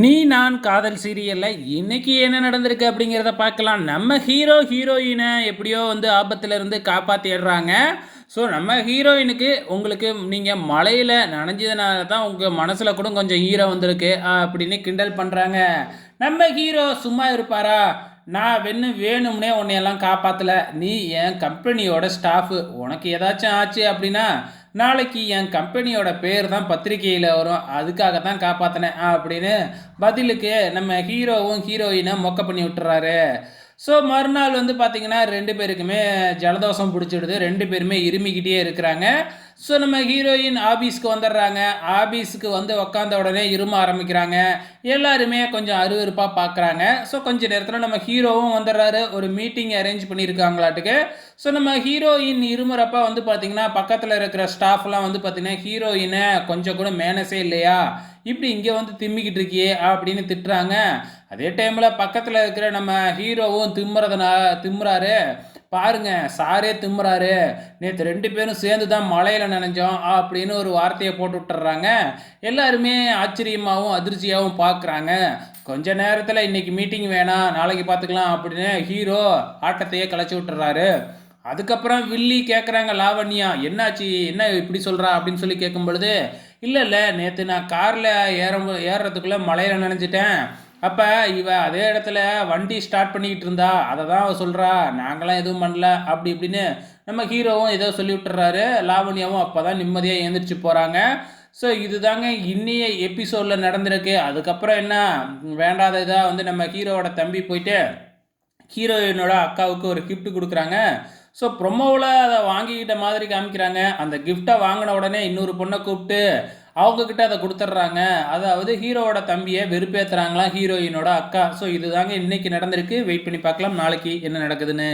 நீ நான் காதல் சீரியலில் இன்னைக்கு என்ன நடந்திருக்கு அப்படிங்கிறத பார்க்கலாம். நம்ம ஹீரோ ஹீரோயினை எப்படியோ வந்து ஆபத்துல இருந்து காப்பாற்றிடுறாங்க ஸோ நம்ம ஹீரோயினுக்கு உங்களுக்கு நீங்கள் மழையில் நனைஞ்சதுனால தான் உங்கள் மனசில் கூட கொஞ்சம் ஹீரோ வந்திருக்கு அப்படின்னு கிண்டல் பண்ணுறாங்க நம்ம ஹீரோ சும்மா இருப்பாரா? நான் வென்னு வேணும்னே உன்னையெல்லாம் காப்பாற்றலை நீ என் கம்பெனியோட ஸ்டாஃபு உனக்கு ஏதாச்சும் ஆச்சு அப்படின்னா நாளைக்கு என் கம்பெனியோட பேர் தான் பத்திரிக்கையில் வரும். அதுக்காக தான் காப்பாற்றினேன் அப்படின்னு பதிலுக்கு நம்ம ஹீரோவும் ஹீரோயினும் மொக்க பண்ணி விட்டுறாரு. ஸோ மறுநாள் வந்து பார்த்திங்கன்னா ரெண்டு பேருக்குமே ஜலதோஷம் பிடிச்சிடுது. ரெண்டு பேருமே இருமிக்கிட்டே இருக்கிறாங்க. ஸோ நம்ம ஹீரோயின் ஆபீஸ்க்கு வந்துடுறாங்க. ஆபீஸுக்கு வந்து உக்காந்த உடனே இரும ஆரம்பிக்கிறாங்க. எல்லாருமே கொஞ்சம் அருவருப்பாக பார்க்குறாங்க ஸோ கொஞ்ச நேரத்தில் நம்ம ஹீரோவும் வந்துடுறாரு. ஒரு மீட்டிங் அரேஞ்ச் பண்ணியிருக்காங்களாட்டுக்கு. ஸோ நம்ம ஹீரோயின் இருமுறப்ப வந்து பார்த்திங்கன்னா பக்கத்தில் இருக்கிற ஸ்டாஃப்லாம் வந்து பார்த்திங்கன்னா ஹீரோயினை கொஞ்சம் கூட மேனஸே இல்லையா? இப்படி இங்கே வந்து திம்மிக்கிட்டு இருக்கியே அப்படின்னு திட்டுறாங்க. அதே டைமில் பக்கத்தில் இருக்கிற நம்ம ஹீரோவும் திம்முறதுனா திம்முறாரு. பாருங்க சாரே திம்முறாரு. நேற்று ரெண்டு பேரும் சேர்ந்து தான் மலையில் நினைஞ்சோம் அப்படின்னு ஒரு வார்த்தையை போட்டு விட்டுறாங்க. எல்லாருமே ஆச்சரியமாகவும் அதிர்ச்சியாகவும் பார்க்குறாங்க கொஞ்ச நேரத்தில் இன்னைக்கு மீட்டிங் வேணாம் நாளைக்கு பார்த்துக்கலாம் அப்படின்னு ஹீரோ ஆட்டத்தையே கலைச்சி விட்டுறாரு. அதுக்கப்புறம் வில்லி கேட்குறாங்க லாவண்யா என்னாச்சு? என்ன இப்படி சொல்கிறா அப்படின்னு சொல்லி கேட்கும் பொழுது இல்லை இல்லை நேற்று நான் காரில் ஏற ஏறுறதுக்குள்ளே மலையில் நினைஞ்சிட்டேன். அப்போ இவ அதே இடத்துல வண்டி ஸ்டார்ட் பண்ணிக்கிட்டு இருந்தா. அதை தான் அவள் சொல்கிறா நாங்களாம் எதுவும் பண்ணல. அப்படி இப்படின்னு நம்ம ஹீரோவும் ஏதோ சொல்லி விட்டுறாரு. லாவண்யாவும் அப்போ தான் நிம்மதியாக எழுந்திரிச்சு போகிறாங்க ஸோ இதுதாங்க இன்னைய எபிசோடில் நடந்திருக்கு. அதுக்கப்புறம் என்ன? வேண்டாத இதாக வந்து நம்ம ஹீரோவோட தம்பி போயிட்டு ஹீரோயினோட அக்காவுக்கு ஒரு கிஃப்ட் கொடுக்குறாங்க. ஸோ ப்ரொமோவில் அதை வாங்கிக்கிட்ட மாதிரி காமிக்கிறாங்க. அந்த கிஃப்டை வாங்கின உடனே இன்னொரு பொண்ணை கூப்பிட்டு அவங்கக்கிட்ட அதை கொடுத்துட்றாங்க. அதாவது ஹீரோவோட தம்பியை வெறுப்பேற்றுறாங்களாம் ஹீரோயினோட அக்கா. ஸோ இதுதாங்க இன்றைக்கி நடந்திருக்கு. வெயிட் பண்ணி பார்க்கலாம். நாளைக்கு என்ன நடக்குதுன்னு.